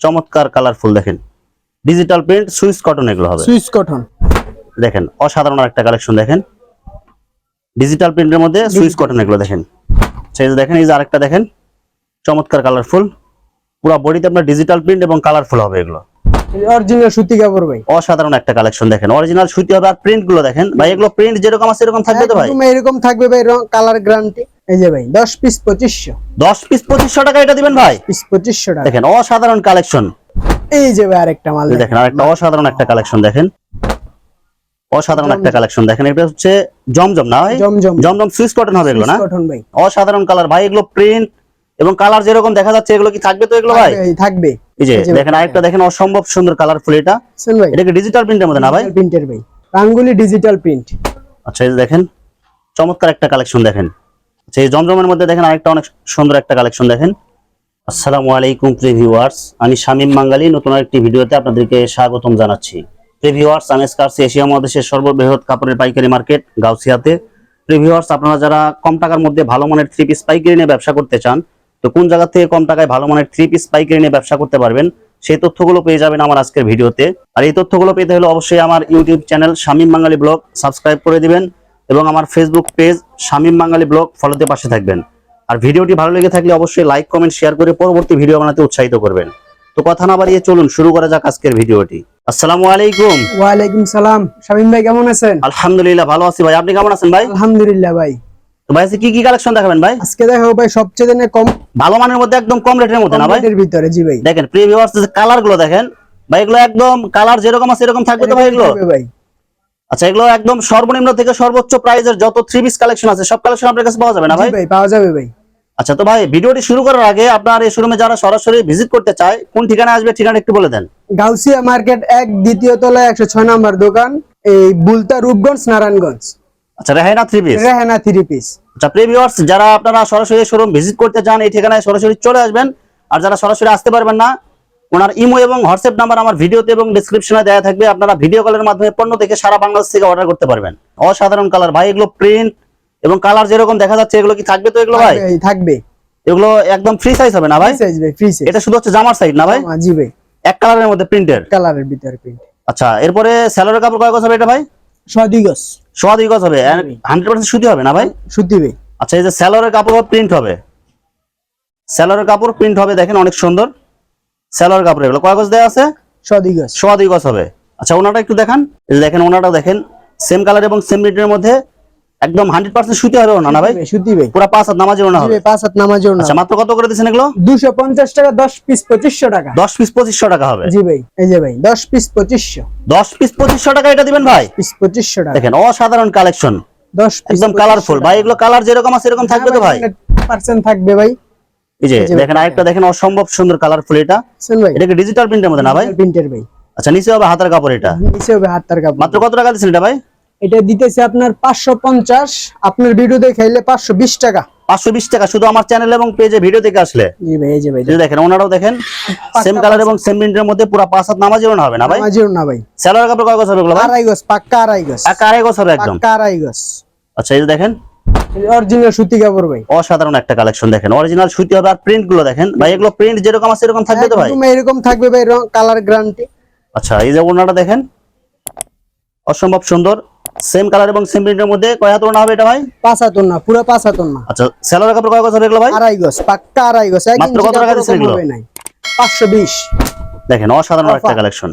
চমৎকার কালারফুল দেখেন। Digital print Swiss cotton এগুলো হবে। সুইস কটন দেখেন অসাধারণ একটা কালেকশন দেখেন। ডিজিটাল প্রিন্টের মধ্যে সুইস কটন এগুলো দেখেন। সেই যে দেখেন এই যে আরেকটা দেখেন চমৎকার কালারফুল পুরো বডিতে আপনার ডিজিটাল প্রিন্ট এবং কালারফুল হবে এগুলো। অরিজিনাল সুতি কাপড় ভাই। অসাধারণ একটা কালেকশন দেখেন। অরিজিনাল সুতি হবে আর প্রিন্টগুলো দেখেন। ভাই এগুলো প্রিন্ট যেরকম আছে এরকম থাকবে তো ভাই? এরকম থাকবে ভাই রং কালার গ্যারান্টি এই যে ভাই 10 পিস 2500 দশ পিস পঁচিশশো টাকা এটা দিবেন ভাই? পিস 2500 টাকা। দেখেন অসাধারণ কালেকশন। এই যে ভাই আরেকটা মাল দেখেন আরেকটা অসাধারণ একটা কালেকশন দেখেন। অসাধারণ একটা কালেকশন দেখেন এটা হচ্ছে জমজম না ভাই? জমজম। জমজম সুইস কটন হবে এগুলো না? কটন ভাই। অসাধারণ কালার ভাই এগুলো প্রিন্ট এবং কালার যেরকম দেখা যাচ্ছে এগুলো কি থাকবে তো এগুলো ভাই? থাকবে, এই যে দেখেন আরেকটা দেখেন অসম্ভব সুন্দর কালারফুল এটা। এটা কি ডিজিটাল প্রিন্টের মধ্যে না ভাই? প্রিন্টের ভাই। রাঙ্গুলি ডিজিটাল প্রিন্ট আচ্ছা এই দেখেন চমৎকার একটা কালেকশন দেখেন। এই জমজমের মধ্যে দেখেন আরেকটা অনেক সুন্দর একটা কালেকশন দেখেন। আসসালামু আলাইকুম প্রিভিউয়ার্স আমি শামীম বাঙ্গালী নতুন একটি ভিডিওতে আপনাদেরকে স্বাগতম জানাচ্ছি। প্রিভিউয়ার্স আমি স্কার্স এশিয়া মহাদেশের সর্ববৃহৎ কাপড়ের পাইকারি মার্কেট, গাউসিয়াতে। প্রিভিউয়ার্স আপনারা যারা কম টাকার মধ্যে ভালো মানের থ্রি পিস পাইকারি নিয়ে ব্যবসা করতে চান, তো কোন জায়গা থেকে কম টাকায় ভালো মানের থ্রি পিস পাইকারি নিয়ে ব্যবসা করতে পারবেন, সেই তথ্যগুলো পেয়ে যাবেন আমার আজকের ভিডিওতে। আর এই তথ্যগুলো পেতে হলে অবশ্যই আমার YouTube channel Shamim Bangali blog subscribe করে দিবেন। এবং আমার Facebook page Shamim Bangali blog ফলোতে পাশে থাকবেন। আর ভিডিওটি ভালো লেগে থাকলে অবশ্যই লাইক কমেন্ট শেয়ার করে পরবর্তী ভিডিও বানাতে উৎসাহিত করবেন। তো কথা না বাড়িয়ে চলুন শুরু করা যাক আজকের ভিডিওটি। আসসালামু আলাইকুম। সালাম। শামিম ভাই কেমন আছেন? আলহামদুলিল্লাহ ভালো আছি ভাই। আপনি কেমন আছেন ভাই? আলহামদুলিল্লাহ ভাই। তো ভাই কি কি কালেকশন দেখাবেন ভাই? আজকে দেখো ভাই সবচেয়ে দিনে কম ভালো মানের মধ্যে একদম কম রেটের মধ্যে না ভাই? ভিতরে জি ভাই। দেখেন প্রিভিউয়ার্স কালারগুলো দেখেন ভাই এগুলো একদম কালার যেরকম আছে এরকম থাকবে তো ভাই এগুলো? ভাই। আচ্ছা এগুলো একদম সর্বনিম্ন থেকে সর্বোচ্চ প্রাইজের যত থ্রি পিস কালেকশন আছে সব কালেকশন আপনার কাছে পাওয়া যাবে না ভাই? ভাই পাওয়া যাবে ভাই। আচ্ছা তো ভাই ভিডিওটি শুরু করার আগে আপনার এই শোরুমে যারা সরাসরি ভিজিট করতে চায় কোন ঠিকানা আসবে ঠিকানা একটু বলে দেন। গাউসিয়া মার্কেট এক দ্বিতীয় তলায় একশো ছয় নম্বর দোকান এই বুলতা রূপগঞ্জ নারায়ণগঞ্জ। আচ্ছা Rehana three piece Rehana three piece আচ্ছা প্রিভিউয়ার্স যারা আপনারা সরাসরি শোরুম ভিজিট করতে চান এই ঠিকানায় সরাসরি চলে আসবেন। আর যারা সরাসরি আসতে পারবেন না ওনার ইমো এবং হোয়াটসঅ্যাপ নাম্বার আমার ভিডিওতে এবং ডিসক্রিপশনে দেওয়া থাকবে। আপনারা ভিডিও কলের মাধ্যমে পণ্য থেকে সারা বাংলাদেশ থেকে অর্ডার করতে পারবেন। অসাধারণ কালার ভাই এগুলো প্রিন্ট এবং কালার যেরকম দেখা যাচ্ছে এগুলো কি থাকবে তো এগুলো ভাই? থাকবে, এগুলো একদম ফ্রি সাইজ হবে না ভাই? সাইজ ভাই ফ্রি সাইজ এটা শুধু হচ্ছে জামার সাইড না ভাই? জি ভাই। এক কালারের মধ্যে প্রিন্টের কালারের ভিতরে প্রিন্ট আচ্ছা এরপরে স্যালোরের কাপড় কয় গজ হবে এটা ভাই? সদি গজ। সোয়া দুই গজ হবে। হান্ড্রেড পার্সেন্ট সুতি হবে না ভাই? সুতি ভাই। আচ্ছা এই যে স্যালোরের কাপড় প্রিন্ট হবে। স্যালোরের কাপড় প্রিন্ট হবে দেখেন অনেক সুন্দর। স্যালোরের কাপড় এগুলো। কয় গজ দেওয়া আছে? সদি গজ। হবে। আচ্ছা ওনাটা একটু দেখান। দেখেন ওনাটা দেখেন। সেম কালার এবং সেম প্রিন্টের মধ্যে একদম হান্ড্রেড পার্সেন্ট সুতি হবে ওনা না ভাই? সুতি ভাই পুরা পাঁচ হাত নামাজের ওনা হবে। পাঁচ হাত নামাজের না আচ্ছা মাত্র কত করে দিচ্ছেন এগুলো? দুশো পঞ্চাশ টাকা দশ পিস পঁচিশশো টাকা। দশ পিস পঁচিশশো টাকা হবে। জি ভাই এই যে ভাই দশ পিস পঁচিশশো। দশ পিস পঁচিশশো টাকা এটা দিবেন ভাই? পিস পঁচিশশো টাকা। দেখেন অসাধারণ কালেকশন দশ একদম কালারফুল ভাই এগুলো কালার যেরকম আছে এরকম থাকবে তো ভাই পার্সেন্ট থাকবে ভাই। এই যে দেখেন আরেকটা দেখেন অসম্ভব সুন্দর কালারফুল এটা। শুন ভাই। এটা কি ডিজিটাল প্রিন্টের মধ্যে না ভাই? প্রিন্টের ভাই। আচ্ছা নিচে হবে হাতের কাপড় এটা। নিচে হবে হাতটার কাপড়। মাত্র কত টাকা দিচ্ছেন এটা ভাই? এটা দিতেছে আপনার পাঁচশো পঞ্চাশ। আপনার ভিডিও দেখে খাইলে পাঁচশো বিশ টাকা। পাঁচশো বিশ টাকা শুধু আমার চ্যানেল এবং পেজে ভিডিও থেকে আসলে। জি ভাই এই যে ভাই দেখেন। ওনারাও দেখেন সেম কালার এবং সেম প্রিন্টের মধ্যে পুরো পাঁচ হাত নামাজের না হবে না ভাই? নামাজিও না ভাই। স্যালোয়ার কাপড় কয় গজ হবে এগুলো ভাই? আড়াই গজ পাক্কা আড়াই গজ। এক আড়াই গজ হবে একদম। পাক্কা আড়াই গজ। আচ্ছা এই যে দেখেন অরিজিনাল সুতি কাপড় ভাই। অসাধারণ একটা কালেকশন দেখেন। অরিজিনাল সুতি হবে আর প্রিন্টগুলো দেখেন। ভাই এগুলো প্রিন্ট যেরকম আছে এরকম থাকবে তো ভাই? একদম এরকম থাকবে ভাই রং কালার গ্যারান্টি আচ্ছা এই যে ওনাটা দেখেন। অসম্ভব সুন্দর। সেম কালার এবং সেম প্রিন্টের মধ্যে কয় হাত ওড়না হবে এটা ভাই? পাঁচ হাতন না পুরো পাঁচ হাতন না আচ্ছা স্যালোয়ার কাপড় কয় গজ হবে এগুলো ভাই? আড়াই গজ পাক্কা আড়াই গজ। মাত্র কত টাকা দিচ্ছেন এগুলো? হবে নাই। পাঁচশো বিশ। দেখেন অসাধারণ একটা কালেকশন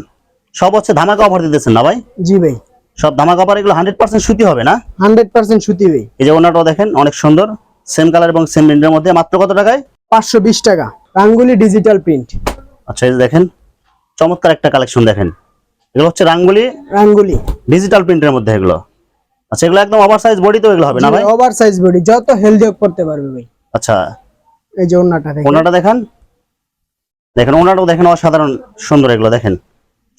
সব হচ্ছে ধামাকা অফার দিতেছেন না ভাই? জি ভাই। সব ধামাকা কাপড় এগুলো হান্ড্রেড পার্সেন্ট সুতি হবে না? হান্ড্রেড পার্সেন্ট সুতি ভাই এই যে ওনাটাও দেখেন অনেক সুন্দর। সেম কালার এবং সেম প্রিন্টের মধ্যে মাত্র কত টাকায়? পাঁচশো বিশ টাকা। রাঙ্গুলি ডিজিটাল প্রিন্ট আচ্ছা এই যে দেখেন চমৎকার একটা কালেকশন দেখেন। এগুলো হচ্ছে রাঙ্গুলি রাঙ্গুলি। ডিজিটাল প্রিন্টের মধ্যে এগুলো। আচ্ছা এগুলো একদম ওভার সাইজ বডি তো এগুলো হবে না ভাই? ওভার সাইজ বডি যত হেলদি করতে পারবে ভাই। আচ্ছা। এই যে ওন্নাটা দেখেন। ওনাটা দেখান। দেখেন ওনাটাও দেখেন অসাধারণ সুন্দর এগুলো দেখেন।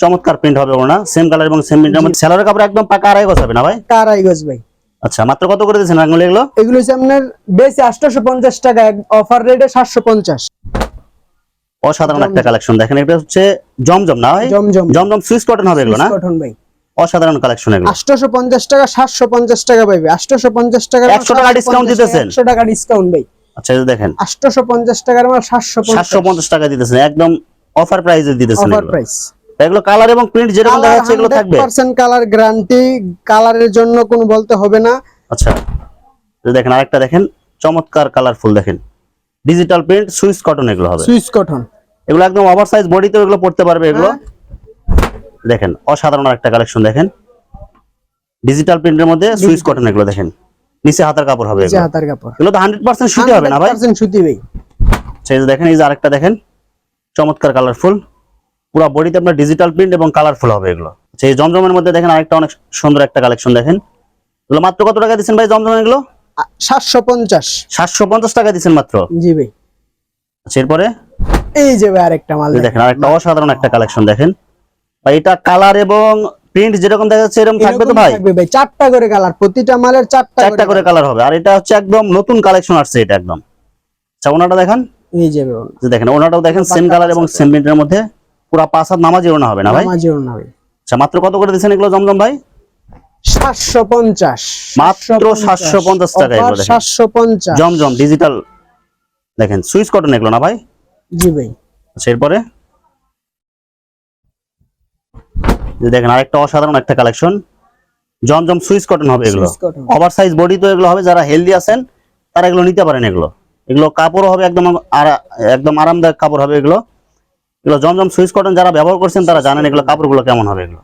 চমৎকার প্রিন্ট হবে ওনা সেম কালার এবং সেম প্রিন্টের মধ্যে স্যালোয়ার কাপড় একদম পাকা আড়াই গজ হবে না ভাই? আড়াই গজ ভাই। আচ্ছা মাত্র কত করে দিয়েছেন রাঙ্গুলি এগুলো? এগুলো হচ্ছে আপনার বেশি আটশোশো পঞ্চাশ টাকা অফার রেটে সাতশো পঞ্চাশ অসাধারণ একটা কালেকশন দেখেন এটা হচ্ছে জমজম না ভাই? জমজম। জমজম সুইস কটন হবে এগুলো না? কটন ভাই। অসাধারণ কালেকশন এগুলো। আটশোশো পঞ্চাশ টাকা সাতশো পঞ্চাশ টাকা পাইবে আটশোশো পঞ্চাশ টাকা 100 টাকা ডিসকাউন্ট দিতেছেন? একশো টাকা ডিসকাউন্ট ভাই। আচ্ছা এই দেখেন। আটশোশো পঞ্চাশ টাকার আমার সাতশো সাতশো পঞ্চাশ টাকা দিতেছেন। একদম অফার প্রাইসে দিতেছেন অফার প্রাইস এগুলো কালার এবং প্রিন্ট যেরকম দেখা যাচ্ছে এগুলো থাকবে? পার্সেন্ট কালার গ্যারান্টি কালারের জন্য কোনো বলতে হবে না। আচ্ছা দেখেন আরেকটা দেখেন চমৎকার কালারফুল দেখেন। ডিজিটাল প্রিন্ট সুইস কটন এগুলো হবে। সুইস কটন এগুলো একদম ওভার সাইজ বডিতেও এগুলো পড়তে পারবে এগুলো। হ্যাঁ। দেখেন অসাধারণ একটা কালেকশন দেখেন। ডিজিটাল প্রিন্টের মধ্যে সুইস কটন এগুলো দেখেন। নিচে হাতার কাপড় হবে এগুলো। হাতার কাপড়। এগুলো তো হান্ড্রেড পার্সেন্ট সুতি হবে না ভাই? 100% সুতি ভাই। সেই দেখেন এই যে আরেকটা দেখেন চমৎকার কালারফুল পুরো বডিতে আপনার ডিজিটাল প্রিন্ট এবং কালারফুল হবে এগুলো। সেই জমজমের মধ্যে দেখেন আরেকটা অনেক সুন্দর একটা কালেকশন দেখেন। এগুলো মাত্র কত টাকা দিচ্ছেন ভাই জমজম এগুলো? সাতশো পঞ্চাশ। সাতশো পঞ্চাশ টাকা দিচ্ছেন মাত্র? জি ভাই। আচ্ছা, এরপরে? এই যে ভাই আরেকটা মাল দেখেন। আরেকটা অসাধারণ একটা কালেকশন দেখেন। ভাই এটা কালার এবং প্রিন্ট যেরকম দেখা যাচ্ছে এরকম থাকবে তো ভাই? ভাই চারটা করে কালার প্রতিটা মালের চারটা চারটা করে কালার হবে আর এটা হচ্ছে একদম নতুন কালেকশন আসছে এটা একদম। আচ্ছা ওনাটা দেখেন। এই যে ভাই যে দেখেন ওনাটাও দেখেন সেম কালার এবং সেম প্রিন্টের মধ্যে। পুরো পাঁচ হাত নামাজি ওনা হবে না ভাই? না ভাই আচ্ছা মাত্র কত করে দিচ্ছেন এগুলো জমজম ভাই? সাতশো পঞ্চাশ। মাত্র 750 টাকা এগুলো দেখেন। সাতশো পঞ্চাশ। জমজম ডিজিটাল দেখেন সুইচ কটন এগুলো না ভাই? জি ভাই। আচ্ছা এরপরে? দেখেন আরেকটা অসাধারণ একটা কালেকশন। জমজম সুইচ কটন হবে এগুলো। ওভার সাইজ বডি তো এগুলো হবে যারা হেলদি আছেন তারা এগুলো নিতে পারেন এগুলো। এগুলো কাপড় হবে একদম একদম আরামদায়ক কাপড় হবে এগুলো। এগুলো জমজম সুইচ কটন যারা ব্যবহার করছেন তারা জানেন এগুলো কাপড়গুলো কেমন হবে এগুলো।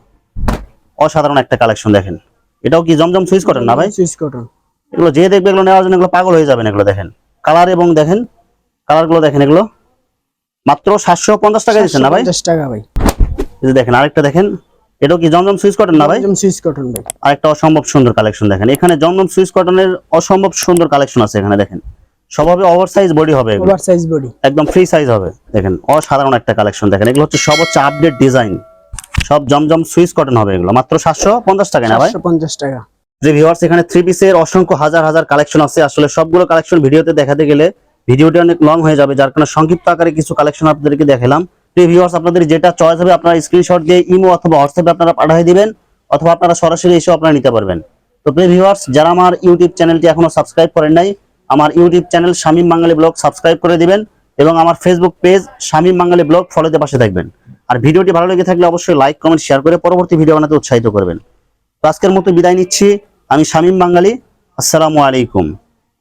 অসাধারণ একটা কালেকশন দেখেন। এটাও কি জমজম সুইচ কটন না ভাই? Swiss cotton. এগুলো যে দেখবে এগুলো নেওয়ার জন্য এগুলো পাগল হয়ে যাবেন এগুলো দেখেন। কালার এবং দেখেন কালারগুলো দেখেন এগুলো। মাত্র সাতশো পঞ্চাশ টাকা দিচ্ছেন না ভাই? টাকা ভাই। এই দেখেন আরেকটা দেখেন। এটাও কি জমজম সুইচ কটন না ভাই? সুইচ কটন ভাই। আরেকটা অসম্ভব সুন্দর কালেকশন দেখেন। এখানে জমজম সুইচ কটনের অসম্ভব সুন্দর কালেকশন আছে এখানে দেখেন। সব হবে ওভার সাইজ বডি হবে এগুলো। ওভার সাইজ বডি একদম ফ্রি সাইজ হবে। দেখেন অসাধারণ একটা কালেকশন দেখেন। এগুলো হচ্ছে সব হচ্ছে আপডেট ডিজাইন সব জমজম সুইচ কটন হবে এগুলো। মাত্র সাতশো পঞ্চাশ টাকা না ভাই? পঞ্চাশ টাকা। যে ভিউয়ার্স এখানে থ্রি পিসের অসংখ্য হাজার হাজার কালেকশন আছে। আসলে সবগুলো কালেকশন ভিডিওতে দেখাতে গেলে ভিডিওটি অনেক লং হয়ে যাবে যার কারণে সংক্ষিপ্ত আকারে কিছু কালেকশন আপনাদেরকে দেখালাম। প্রিয় ভিউয়ার্স আপনাদের যেটা চয়েস হবে আপনারা স্ক্রিনশট দিয়ে ইমো অথবা হোয়াটসঅ্যাপে আপনারা পাঠিয়ে দিবেন অথবা আপনারা সরাসরি এসেও আপনারা নিতে পারবেন। তো প্রিয় ভিউয়ার্স যারা আমার ইউটিউব চ্যানেলটি এখনও সাবস্ক্রাইব করেন নাই আমার YouTube channel Shamim Bangali vlog subscribe করে দিবেন এবং আমার Facebook page Shamim Bangali vlog ফলোতে পাশে থাকবেন। আর ভিডিওটি ভালো লেগে থাকলে অবশ্যই লাইক কমেন্ট শেয়ার করে পরবর্তী ভিডিও বানাতে উৎসাহিত করবেন। আজকের মতো বিদায় নিচ্ছি। আমি শামীম বাঙালি আসসালামু আলাইকুম।